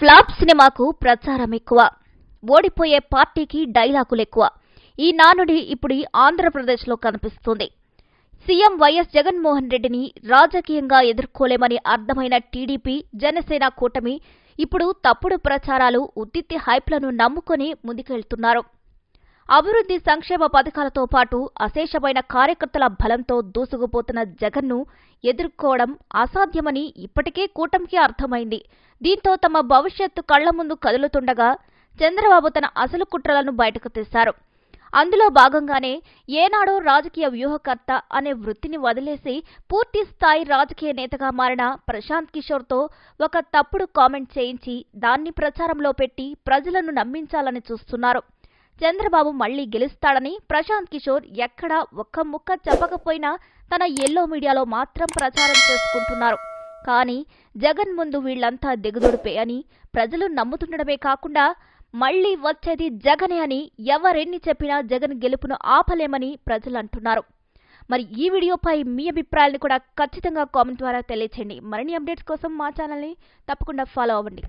Flop సినిమాకు ప్రచారం ఎక్కువ. ఓడిపోయే పార్టీకి డైలాగులు ఎక్కువ. ఈ నానుడి ఇప్పుడు ఆంధ్రప్రదేశ్లో కనిపిస్తుంది. సీఎం వైఎస్ జగన్మోహన్ రెడ్డిని రాజకీయంగా ఎదుర్కోలేమని అర్థమైన టీడీపీ జనసేన కూటమి ఇప్పుడు తప్పుడు ప్రచారాలు ఉత్తిత్తి హైప్లను నమ్ముకొని ముందుకెళ్తున్నారు. అభివృద్ధి సంక్షేమ పథకాలతో పాటు అశేషమైన కార్యకర్తల బలంతో దూసుకుపోతున్న జగన్ను ఎదుర్కోవడం అసాధ్యమని ఇప్పటికే కూటమికి అర్థమైంది. దీంతో తమ భవిష్యత్తు కళ్ళ ముందు కదులుతుండగా చంద్రబాబు తన అసలు కుట్రలను బయటకు తీశారు అందులో భాగంగానే ఏనాడో రాజకీయ వ్యూహకర్త అనే వృత్తిని వదిలేసి పూర్తి స్థాయి రాజకీయ నేతగా మారిన ప్రశాంత్ కిషోర్తో ఒక తప్పుడు కామెంట్ చేయించి దాన్ని ప్రచారంలో పెట్టి ప్రజలను నమ్మించాలని చూస్తున్నారు. చంద్రబాబు మళ్ళీ గెలుస్తాడని ప్రశాంత్ కిషోర్ ఎక్కడా ఒక్క ముక్క చెప్పకపోయినా తన ఎల్లో మీడియాలో మాత్రం ప్రచారం చేసుకుంటున్నారు. కానీ జగన్ ముందు వీళ్ళంతా దిగుదొడిపే అని ప్రజలు నమ్ముతుండడమే కాకుండా మళ్ళీ వచ్చేది జగనే అని ఎవరెన్ని చెప్పినా జగన్ గెలుపును ఆపలేమని ప్రజలు అంటున్నారు మరి ఈ వీడియోపై మీ అభిప్రాయాలను కూడా ఖచ్చితంగా కామెంట్ ద్వారా తెలియచేయండి. మరిన్ని అప్డేట్స్ కోసం మా ఛానల్ని తప్పకుండా ఫాలో అవ్వండి.